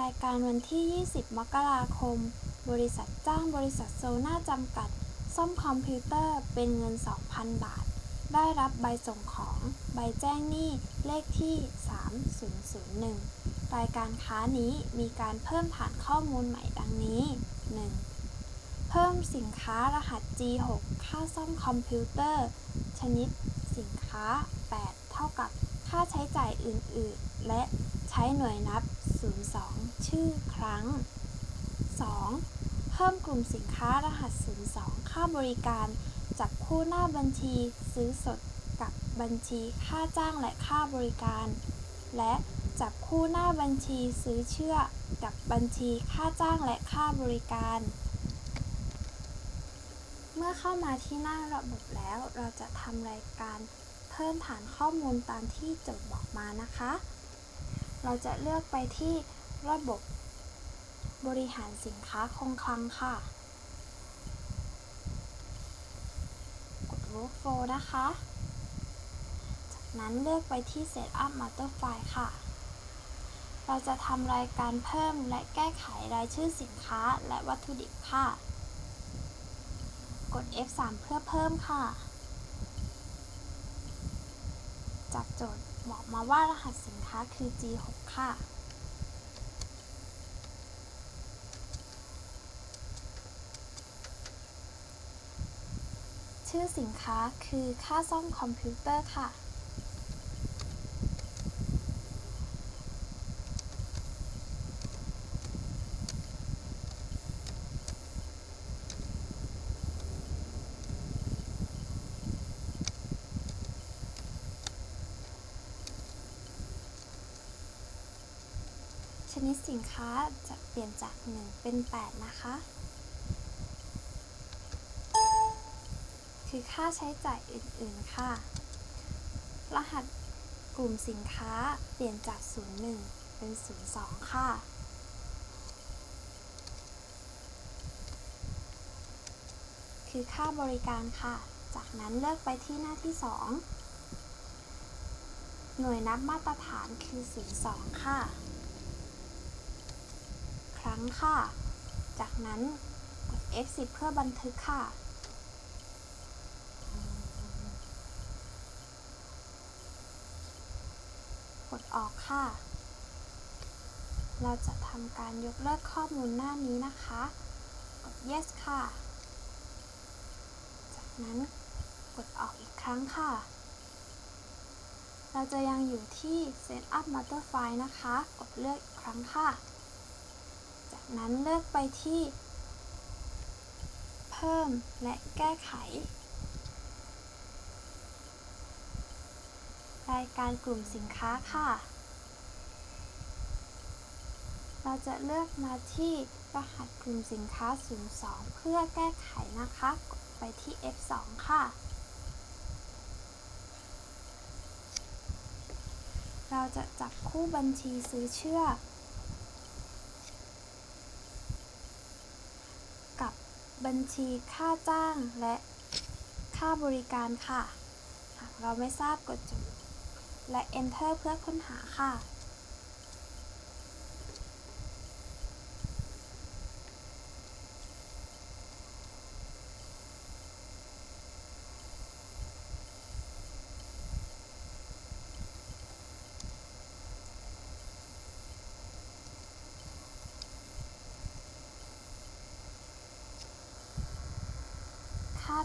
รายการวันที่ 20 มกราคม บริษัทจ้างบริษัทโซน่าจำกัด ซ่อมคอมพิวเตอร์เป็นเงิน 2,000 บาท ได้รับใบส่งของ ใบแจ้งหนี้ เลขที่ 3001 รายการค้านี้มีการเพิ่มฐานข้อมูลใหม่ดังนี้ 1. เพิ่มสินค้ารหัส G6 ค่าซ่อมคอมพิวเตอร์ ชนิด สินค้า 8 เท่ากับค่าใช้จ่ายอื่น ๆ และใช้หน่วยนับ 02 ชื่อครั้ง 2. เพิ่มกลุ่มสินค้ารหัส 02 ค่าบริการ จับคู่หน้าบัญชีซื้อสดกับบัญชีค่าจ้างและค่าบริการ และจับคู่หน้าบัญชีซื้อเชื่อกับบัญชีค่าจ้างและค่าบริการ เมื่อเข้ามาที่หน้าระบบแล้วเราจะทำรายการเพิ่มฐานข้อมูลตามที่โจทย์บอกมานะคะ เราจะเลือกไปที่ระบบบริหารสินค้าคงคลังค่ะ กด Workflow นะคะ จากนั้นเลือกไปที่ Setup Master File ค่ะ เราจะทำรายการเพิ่มและแก้ไขรายชื่อสินค้าและวัตถุดิบค่ะ กด F3 เพื่อเพิ่มค่ะ จากโจทย์บอกมาว่ารหัสสินค้าคือ G6 ค่ะ ชื่อสินค้าคือค่าซ่อมคอมพิวเตอร์ค่ะ นิดสินค้าจะเปลี่ยนจาก 1 เป็น 8 นะคะ คือค่าใช้จ่ายอื่น ๆ ค่ะ รหัสกลุ่มสินค้าเปลี่ยนจาก 01 เป็น 02 ค่ะคือค่าบริการค่ะ จากนั้นเลือกไปที่หน้าที่ 2 หน่วยนับมาตรฐานคือ 02 ค่ะ รั้งค่ะ จากนั้นกด F10 เพื่อบันทึกค่ะ กดออกค่ะ เราจะทำการยกเลิกข้อมูลหน้านี้นะคะ กด yes ค่ะ จากนั้นกดออกอีกครั้งค่ะเราจะยังอยู่ที่ setup master file นะคะ กดเลือกอีกครั้งค่ะ นั้นเลือกไปที่ เพิ่มและแก้ไข รายการกลุ่มสินค้าค่ะ เราจะเลือกมาที่รหัสกลุ่มสินค้า 02 เพื่อแก้ไขนะคะ กดไปที่ F2 ค่ะ เราจะจับคู่บัญชีซื้อเชื่อ กับ บัญชีค่าจ้างและค่าบริการค่ะ หากเราไม่ทราบกดจุด และ Enter เพื่อค้นหาค่ะ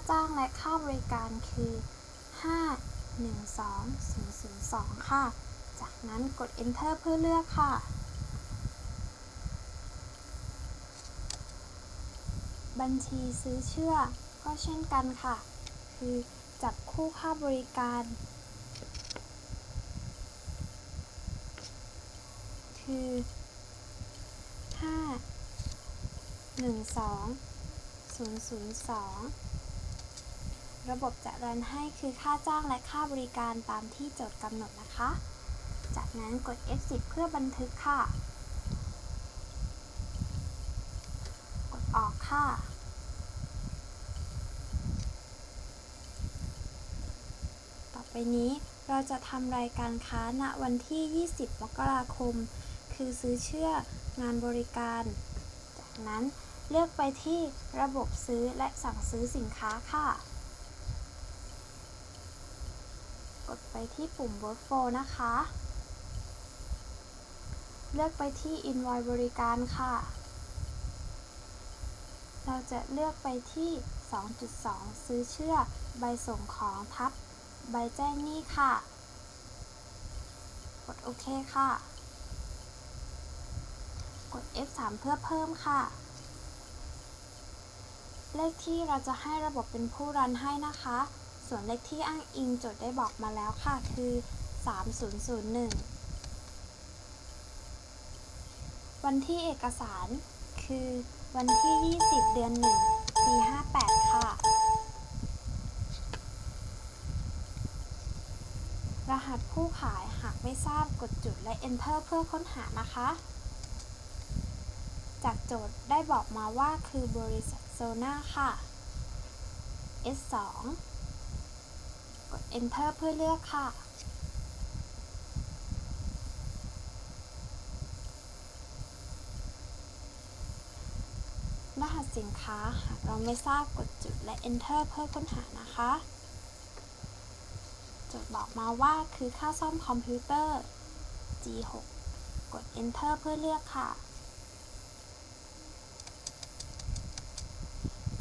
จ้างและค่าบริการคือ 512002 ค่ะ จากนั้นกด Enter เพื่อเลือกค่ะ บัญชีซื้อเชื่อก็เช่นกันค่ะ คือจับคู่ค่าบริการ คือ512002 ระบบจะรันให้คือค่าจ้างและค่าบริการตามที่โจทย์กำหนดนะคะ จากนั้นกด F10 เพื่อบันทึกค่ะ กดออกค่ะ ต่อไปนี้เราจะทำรายการค้าณวันที่ 20 มกราคม คือซื้อเชื่องานบริการ จากนั้นเลือกไปที่ระบบซื้อและสั่งซื้อสินค้าค่ะ ก ดไปที่ปุ่ม Workflow นะคะ เลือกไปที่ Invoice บริการค่ะ เราจะเลือกไปที่ 2.2 ซื้อเชื่อ ใบส่งของทับ ใบแจ้งหนี้ค่ะ กดโอเคค่ะ กด F3 เพื่อเพิ่มค่ะ เลขที่เราจะให้ระบบเป็นผู้รันให้นะคะ ส่วนเลขที่อ้างอิงโจทย์ได้บอกมาแล้วค่ะคือ 3001 วันที่เอกสารคือวันที่ 20 เดือน 1 ปี 58 ค่ะ รหัสผู้ขายหากไม่ทราบกดจุดและ Enter เพื่อค้นหานะคะ จากโจทย์ได้บอกมาว่าคือบริษัทโซนาค่ะ S2 Enter เพื่อเลือกค่ะ รหัสสินค้าหากเราไม่ทราบกดจุดและ Enter เพื่อค้นหานะคะจทย์บอกมาว่าคือค่าซ่อมคอมพิวเตอร์ G6 กด Enter เพื่อเลือกค่ะ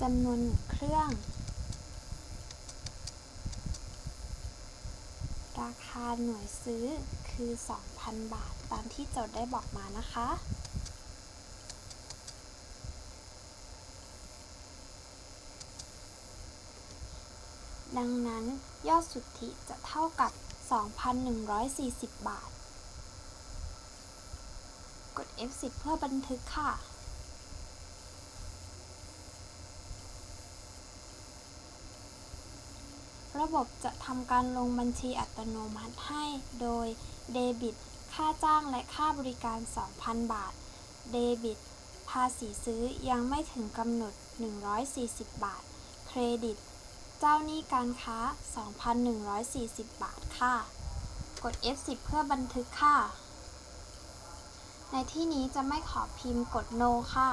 จำนวนเครื่อง ราคาหน่วยซื้อคือ 2,000 บาท ตามที่โจทย์ได้บอกมานะคะ ดังนั้นยอดสุทธิจะเท่ากับ 2,140 บาท กด F10 เพื่อบันทึกค่ะ ระบบจะทำการลงบัญชีอัตโนมัติให้ โดย เดบิต ค่าจ้างและค่าบริการ 2,000 บาท เดบิต ภาษีซื้อยังไม่ถึงกำหนด 140 บาท เครดิต เจ้าหนี้การค้า 2,140 บาทค่ะ กด F10 เพื่อบันทึกค่ะ ในที่นี้จะไม่ขอพิมพ์กด No ค่ะ